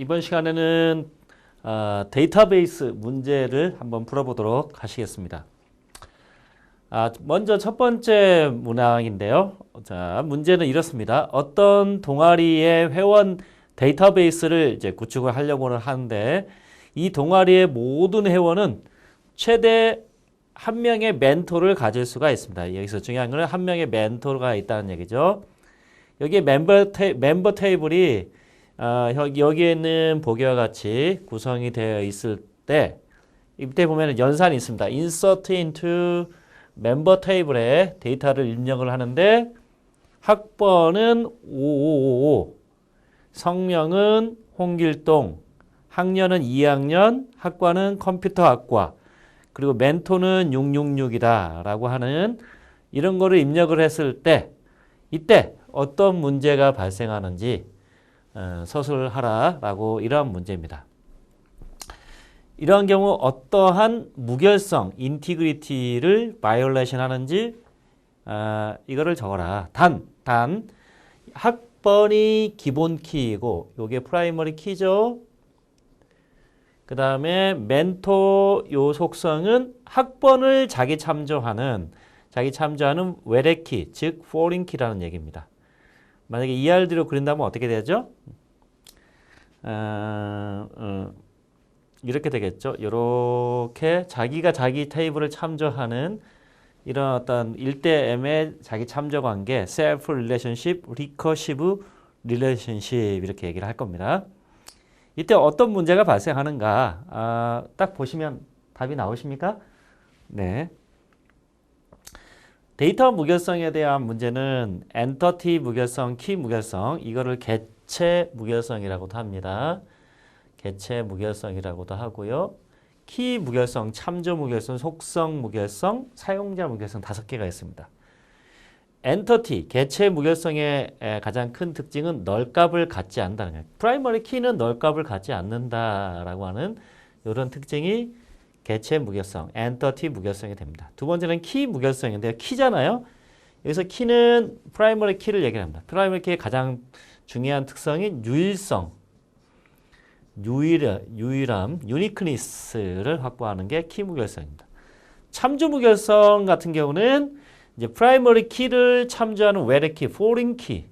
이번 시간에는 아, 데이터베이스 문제를 한번 풀어보도록 하시겠습니다. 아, 먼저 첫 번째 문항인데요. 자, 문제는 이렇습니다. 어떤 동아리의 회원 데이터베이스를 이제 구축을 하려고는 하는데 이 동아리의 모든 회원은 최대 한 명의 멘토를 가질 수가 있습니다. 여기서 중요한 것은 한 명의 멘토가 있다는 얘기죠. 여기 멤버, 테이, 멤버 테이블이 어, 여기에 있는 보기와 같이 구성이 되어 있을 때 이때 보면 연산이 있습니다. insert into 멤버 테이블에 데이터를 입력을 하는데 학번은 5555, 성명은 홍길동, 학년은 2학년, 학과는 컴퓨터학과, 그리고 멘토는 666이다 라고 하는 이런 거를 입력을 했을 때 이때 어떤 문제가 발생하는지 어, 서술하라라고 이러한 문제입니다. 이러한 경우 어떠한 무결성, 인티그리티를 바이올레이션 하는지 어, 이거를 적어라. 단, 단 학번이 기본 키이고 요게 프라이머리 키죠. 그 다음에 멘토 요 속성은 학번을 자기 참조하는 자기 참조하는 외래키, 즉 foreign key라는 얘기입니다. 만약에 ERD로 그린다면 어떻게 되죠? 어, 어, 이렇게 되겠죠. 이렇게 자기가 자기 테이블을 참조하는 이런 어떤 1대 M의 자기 참조 관계, self relationship, recursive relationship 이렇게 얘기를 할 겁니다. 이때 어떤 문제가 발생하는가? 아, 딱 보시면 답이 나오십니까? 네. 데이터 무결성에 대한 문제는 엔터티 무결성, 키 무결성, 이거를 개체 무결성이라고도 합니다. 개체 무결성이라고도 하고요. 키 무결성, 참조 무결성, 속성 무결성, 사용자 무결성 다섯 개가 있습니다. 엔터티, 개체 무결성의 가장 큰 특징은 널값을 갖지 거예요. 프라이머리 키는 널값을 갖지 않는다라고 하는 이런 특징이 개체 무결성, 엔터티 무결성이 됩니다. 두 번째는 키 무결성인데요. 키잖아요. 여기서 키는 프라이머리 키를 얘기합니다. 프라이머리 키의 가장 중요한 특성이 유일성, 유일, 유일함, 유니크니스를 확보하는 게 키 무결성입니다. 참조 무결성 같은 경우는 이제 프라이머리 키를 참조하는 외래 키, 포린 키,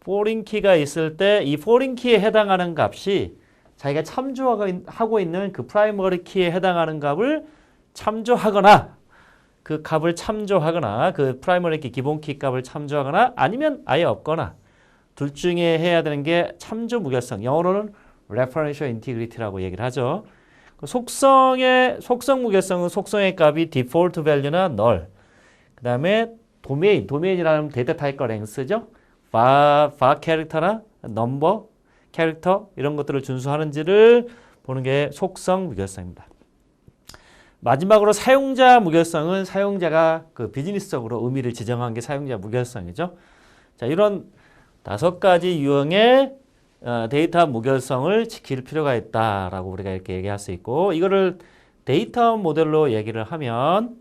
포린 키가 있을 때 이 포린 키에 해당하는 값이 자기가 참조하고 있는 그 프라이머리 키에 해당하는 값을 참조하거나 그 값을 참조하거나 그 프라이머리 키 기본 키 값을 참조하거나 아니면 아예 없거나 둘 중에 해야 되는 게 참조 무결성. 영어로는 referential integrity라고 얘기를 하죠. 그 속성의 속성 무결성은 속성의 값이 default value나 null. 그 다음에 도메인, 도메인이라는 데이터 타입과 랭스죠. 바, 바 캐릭터나 넘버 캐릭터 이런 것들을 준수하는지를 보는 게 속성 무결성입니다. 마지막으로 사용자 무결성은 사용자가 그 비즈니스적으로 의미를 지정한 게 사용자 무결성이죠. 자, 이런 다섯 가지 유형의 어, 데이터 무결성을 지킬 필요가 있다라고 우리가 이렇게 얘기할 수 있고 이거를 데이터 모델로 얘기를 하면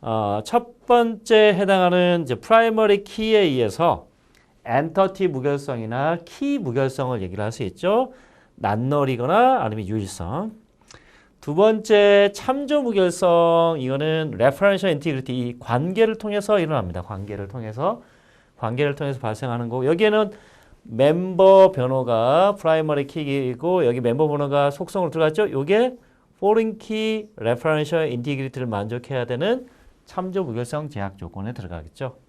어, 첫 번째 해당하는 이제 프라이머리 키에 의해서 엔터티 무결성이나 키 무결성을 얘기를 할 수 있죠. 낱널이거나 아니면 유일성. 두 번째 참조 무결성 이거는 referential integrity 관계를 통해서 일어납니다. 관계를 통해서 관계를 통해서 발생하는 거고 여기에는 멤버 번호가 프라이머리 키이고 여기 멤버 번호가 속성으로 들어갔죠. 요게 foreign key referential integrity를 만족해야 되는 참조 무결성 제약 조건에 들어가겠죠.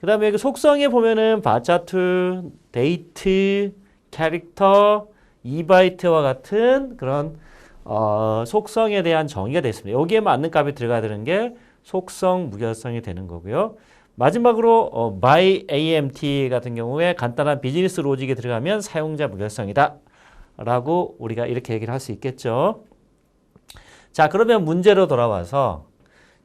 그 다음에 여기 속성에 보면은 바차트, 데이트, 캐릭터, 이바이트와 같은 그런 어, 속성에 대한 정의가 되어 있습니다. 여기에 맞는 값이 들어가야 되는 게 속성 무결성이 되는 거고요. 마지막으로 어, by AMT 같은 경우에 간단한 비즈니스 로직에 들어가면 사용자 무결성이다. 라고 우리가 이렇게 얘기를 할 수 있겠죠. 자, 그러면 문제로 돌아와서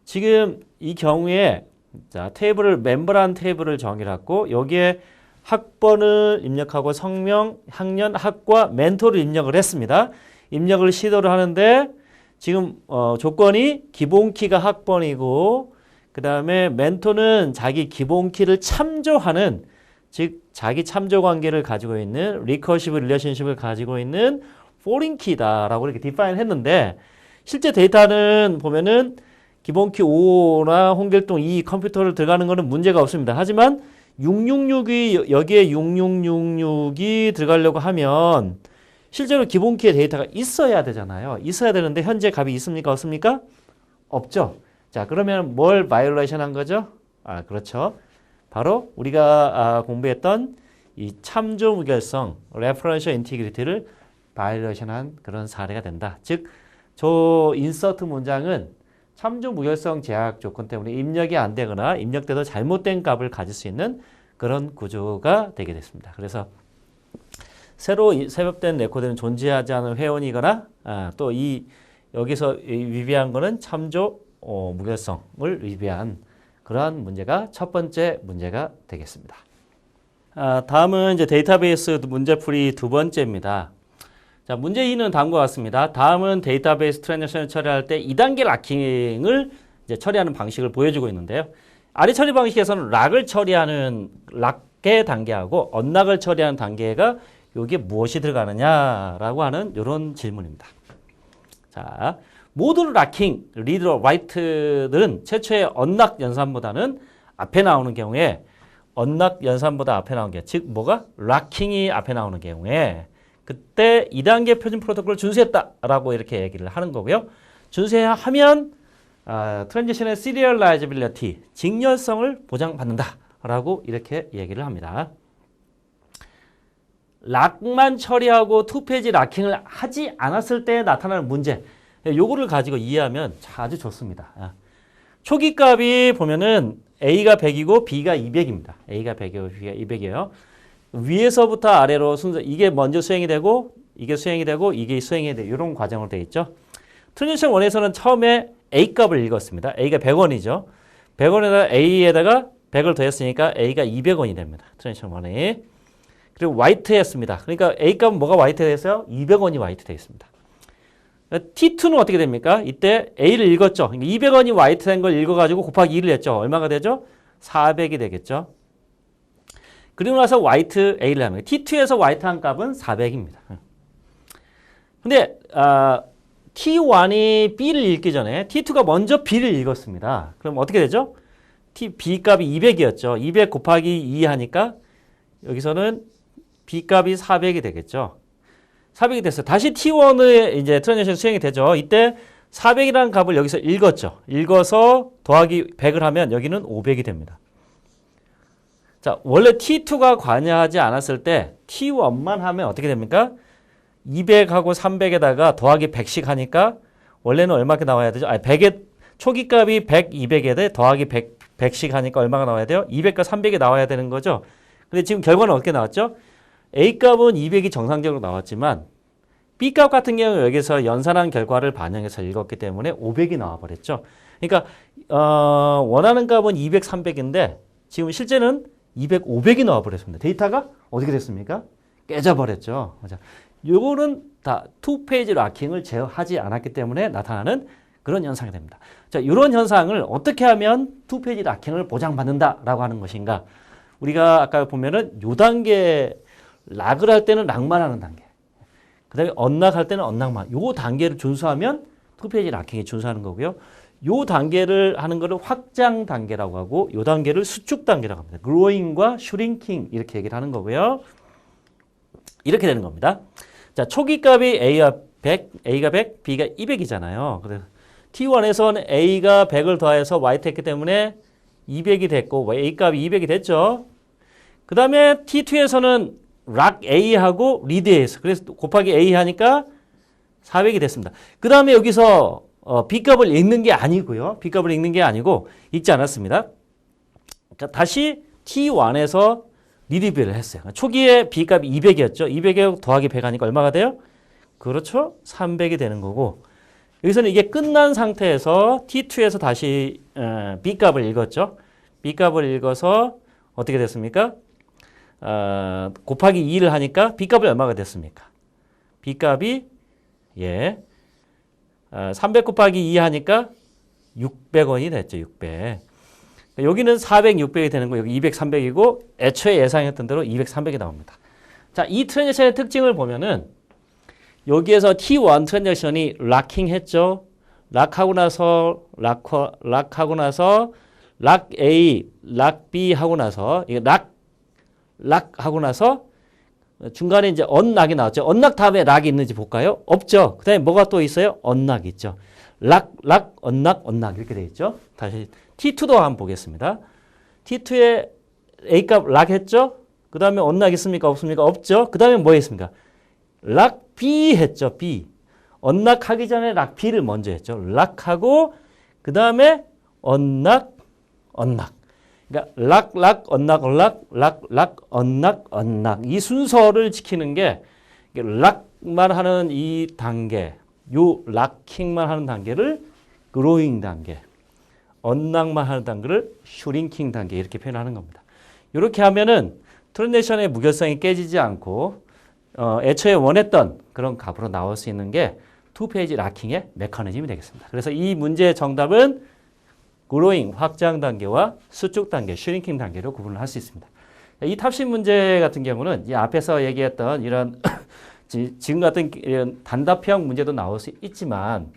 지금 이 경우에 자, 테이블을 멤버란 테이블을 정의했고 여기에 학번을 입력하고 성명, 학년, 학과, 멘토를 입력을 했습니다. 입력을 시도를 하는데 지금 어, 조건이 기본 키가 학번이고 그 다음에 멘토는 자기 기본 키를 참조하는 즉 자기 참조 관계를 가지고 있는 리커시브 릴레이션십을 가지고 있는 포린 키다라고 이렇게 디파인 했는데 실제 데이터는 보면은 기본키 5나 홍길동 이 컴퓨터를 들어가는 거는 문제가 없습니다. 하지만 666이 여기에 6666이 들어가려고 하면 실제로 기본키의 데이터가 있어야 되잖아요. 있어야 되는데 현재 값이 있습니까? 없습니까? 없죠. 자, 그러면 뭘 바이올레이션 한 거죠? 아, 그렇죠. 바로 우리가 아, 공부했던 이 참조 무결성, 레퍼런셜 인티그리티를 바이올레이션한 그런 사례가 된다. 즉, 저 인서트 문장은 참조 무결성 제약 조건 때문에 입력이 안 되거나 입력돼도 잘못된 값을 가질 수 있는 그런 구조가 되게 됐습니다. 그래서 새로 이- 삽입된 레코드는 존재하지 않은 회원이거나 아, 또이 여기서 이 위배한 거는 참조 어, 무결성을 위배한 그러한 문제가 첫 번째 문제가 되겠습니다. 아, 다음은 이제 데이터베이스 문제풀이 두 번째입니다. 자, 문제 2는 다음과 같습니다. 다음은 데이터베이스 트랜잭션을 처리할 때 2단계 락킹을 이제 처리하는 방식을 보여주고 있는데요. 아래 처리 방식에서는 락을 처리하는 락의 단계하고 언락을 처리하는 단계가 여기에 무엇이 들어가느냐라고 하는 이런 질문입니다. 자, 모든 락킹, 리드러, 라이트들은 최초의 언락 연산보다는 앞에 나오는 경우에 언락 연산보다 앞에 나오는 게, 즉 뭐가 락킹이 앞에 나오는 경우에 그때 2단계 표준 프로토콜을 준수했다라고 이렇게 얘기를 하는 거고요. 준수하면 아, 트랜지션의 시리얼라이저빌리티, 직렬성을 보장받는다라고 이렇게 얘기를 합니다. 락만 처리하고 투페이지 락킹을 하지 않았을 때 나타나는 문제. 요거를 가지고 이해하면 아주 좋습니다. 아. 초기 값이 보면은 A가 100이고 B가 200입니다. A가 100이고 B가 200이에요. 위에서부터 아래로 순서 이게 먼저 수행이 되고 이게 수행이 되고 이게 수행이 되고 이런 과정으로 되어 있죠. 트랜지션 1에서는 처음에 A 값을 읽었습니다. A가 100원이죠. 100원에다가 A에다가 100을 더했으니까 A가 200원이 됩니다. 트랜지션 1에. 그리고 화이트였습니다. 그러니까 A 값은 뭐가 화이트 됐어요? 200원이 화이트 되어 있습니다. T2는 어떻게 됩니까? 이때 A를 읽었죠. 200원이 화이트 된 걸 읽어가지고 곱하기 2를 했죠. 얼마가 되죠? 400이 되겠죠. 그리고 나서 화이트 A를 합니다. T2에서 화이트 한 값은 400입니다. 근데 아, T1이 B를 읽기 전에 T2가 먼저 B를 읽었습니다. 그럼 어떻게 되죠? T, B 값이 200이었죠. 200 곱하기 2 하니까 여기서는 B 값이 400이 되겠죠. 400이 됐어요. 다시 T1의 이제 트랜지션 수행이 되죠. 이때 400이라는 값을 여기서 읽었죠. 읽어서 더하기 100을 하면 여기는 500이 됩니다. 자, 원래 T2가 관여하지 않았을 때 T1만 하면 어떻게 됩니까? 200하고 300에다가 더하기 100씩 하니까 원래는 얼마게 나와야 되죠? 아니, 100에 초기 값이 100, 200에 대 더하기 100, 100씩 하니까 얼마가 나와야 돼요? 200과 300이 나와야 되는 거죠. 근데 지금 결과는 어떻게 나왔죠? A 값은 200이 정상적으로 나왔지만 B 값 같은 경우 여기서 연산한 결과를 반영해서 읽었기 때문에 500이 나와버렸죠. 그러니까 어, 원하는 값은 200, 300인데 지금 실제는 200, 500이 나와버렸습니다. 데이터가 어떻게 됐습니까? 깨져버렸죠. 자, 요거는 다 투페이지 락킹을 제어하지 않았기 때문에 나타나는 그런 현상이 됩니다. 자, 이런 현상을 어떻게 하면 투페이지 락킹을 보장받는다라고 하는 것인가? 우리가 아까 보면은 요 단계 락을 할 때는 락만 하는 단계. 그다음에 언락할 때는 언락만. 요 단계를 준수하면 투페이지 락킹이 준수하는 거고요. 요 단계를 하는 거를 확장 단계라고 하고 요 단계를 수축 단계라고 합니다. growing과 shrinking 이렇게 얘기를 하는 거고요. 이렇게 되는 겁니다. 자, 초기 값이 A가 100, A가 100, B가 200이잖아요. 그래서 T1에서는 A가 100을 더해서 Y 했기 때문에 200이 됐고 A 값이 200이 됐죠. 그 다음에 T2에서는 락 A하고 리드 A에서 그래서 곱하기 A 하니까 400이 됐습니다. 그 다음에 여기서 어, B 값을 읽는 게 아니고요. B 값을 읽는 게 아니고 읽지 않았습니다. 자, 다시 T1에서 리드비를 했어요. 초기에 B 값이 200이었죠. 200에 더하기 100 하니까 얼마가 돼요? 그렇죠. 300이 되는 거고 여기서는 이게 끝난 상태에서 T2에서 다시 어, B 값을 읽었죠. B 값을 읽어서 어떻게 됐습니까? 어, 곱하기 2를 하니까 B 값이 얼마가 됐습니까? B 값이 예, 어, 300 곱하기 2 하니까 600원이 됐죠. 600. 여기는 400, 600이 되는 거 여기 200, 300이고 애초에 예상했던 대로 200, 300이 나옵니다. 자, 이 트랜잭션의 특징을 보면은 여기에서 T1 트랜잭션이 락킹 했죠. 락하고 나서 락 락하고 나서 락 A, 락 B 하고 나서 이게 락 락하고 나서 중간에 이제 언락이 나왔죠. 언락 다음에 락이 있는지 볼까요? 없죠. 그 다음에 뭐가 또 있어요? 언락 있죠. 락, 락, 언락, 언락 이렇게 돼 있죠. 다시 T2도 한번 보겠습니다. T2에 A값 락 했죠? 그 다음에 언락 있습니까? 없습니까? 없죠. 그 다음에 뭐 했습니까? 락 B 했죠. B. 언락 하기 전에 락 B를 먼저 했죠. 락하고 그 다음에 언락, 언락. 그러니까 락, 락, 언락, 언락, 락, 락, 언락, 언락. 이 순서를 지키는 게 락만 하는 이 단계, 요 락킹만 하는 단계를 그로잉 단계, 언락만 하는 단계를 슈링킹 단계 이렇게 표현하는 겁니다. 이렇게 하면은 트랜지션의 무결성이 깨지지 않고 어, 애초에 원했던 그런 값으로 나올 수 있는 게 투페이지 락킹의 메커니즘이 되겠습니다. 그래서 이 문제의 정답은 그로잉 확장 단계와 수축 단계, 슈링킹 단계로 구분을 할 수 있습니다. 이 탑식 문제 같은 경우는 이 앞에서 얘기했던 이런 지- 지금 같은 이런 단답형 문제도 나올 수 있지만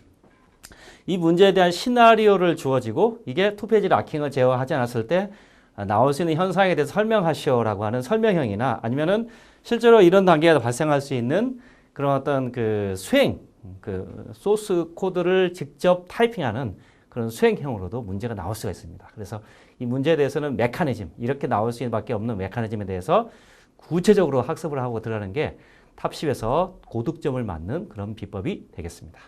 이 문제에 대한 시나리오를 주어지고 이게 투페이지 락킹을 제어하지 않았을 때 아, 나올 수 있는 현상에 대해서 설명하시오라고 하는 설명형이나 아니면은 실제로 이런 단계가 발생할 수 있는 그런 어떤 그 수행, 그 소스 코드를 직접 타이핑하는 그런 수행형으로도 문제가 나올 수가 있습니다. 그래서 이 문제에 대해서는 메커니즘, 이렇게 나올 수 밖에 없는 메커니즘에 대해서 구체적으로 학습을 하고 들어가는 게 탑십에서 고득점을 맞는 그런 비법이 되겠습니다.